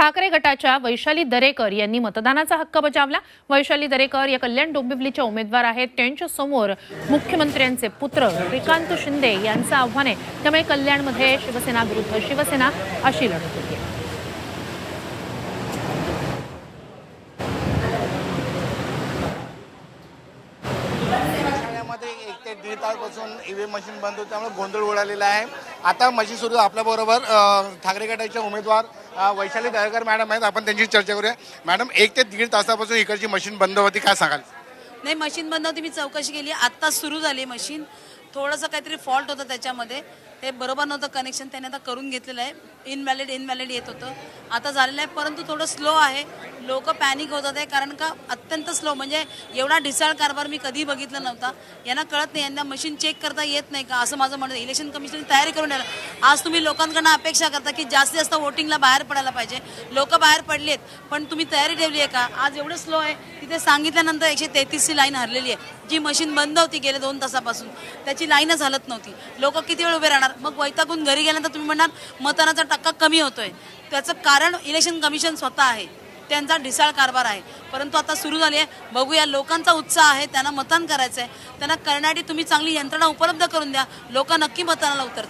ठाकरे गटाच्या वैशाली दरेकर यांनी मतदानाचा हक्क बजावला. वैशाली दरेकर या कल्याण डोंबिवलीच्या उमेदवार आहेत. त्यांच्यासमोर मुख्यमंत्र्यांचे पुत्र श्रीकांत शिंदे यांचं आव्हान आहे. त्यामुळे कल्याणमध्ये शिवसेना विरुद्ध शिवसेना अशी लढत होती. मध्ये एक ते दीड तासपासून ईव्हीएम मशीन बंद होती त्यामुळे गोंधळ उडालेला आहे. आता मशीन सुरू आपल्याबरोबर ठाकरे गटाचे उमेदवार वैशाली दळकर मॅडम आहेत. आपण त्यांची चर्चा करूया. मॅडम एक ते दीड तासापासून इकडची मशीन बंद होती काय सांगाल? नाही मशीन बंद होती मी चौकशी केली. आत्ताच सुरू झाली मशीन थोडंसं काहीतरी फॉल्ट होतं त्याच्यामध्ये. ते बरोबर नव्हतं कनेक्शन त्याने आता करून घेतलेलं आहे. इनव्हॅलिड इनव्हॅलिड येत होतं. आता झालेलं आहे परंतु थोडं स्लो आहे. लोक पॅनिक होतात आहे कारण का अत्यंत स्लो म्हणजे एवढा ढिसाळ कारभार मी कधी बघितला नव्हता. यांना कळत नाही यांना मशीन चेक करता येत नाही का? असं माझं म्हणणं इलेक्शन कमिशन तयारी करून द्यायला आज तुम्ही लोकांकडनं अपेक्षा करता की जास्तीत जास्त वोटिंगला बाहेर पडायला पाहिजे. लोक बाहेर पडलेत पण तुम्ही तयारी ठेवली आहे का? आज एवढं स्लो आहे. तिथे सांगितल्यानंतर एकशे तेहतीसची लाईन हरलेली आहे. जी मशीन बंद होती गेले दोन तासापासून. त्याची लाईनच हलत नव्हती. लोक किती वेळ उभे राहणार? मग वैतागून घरी गेल्यानंतर तुम्ही म्हणणार मतदानाचा टक्का कमी होतोय. त्याचं कारण इलेक्शन कमिशन स्वतः आहे. त्यांचा ढिसाळ कारभार आहे. परंतु आता सुरू झाली आहे. बघूया लोकांचा उत्साह आहे त्यांना मतदान करायचं आहे त्यांना करण्यासाठी तुम्ही चांगली यंत्रणा उपलब्ध करून द्या. लोक नक्की मतदानाला उतरते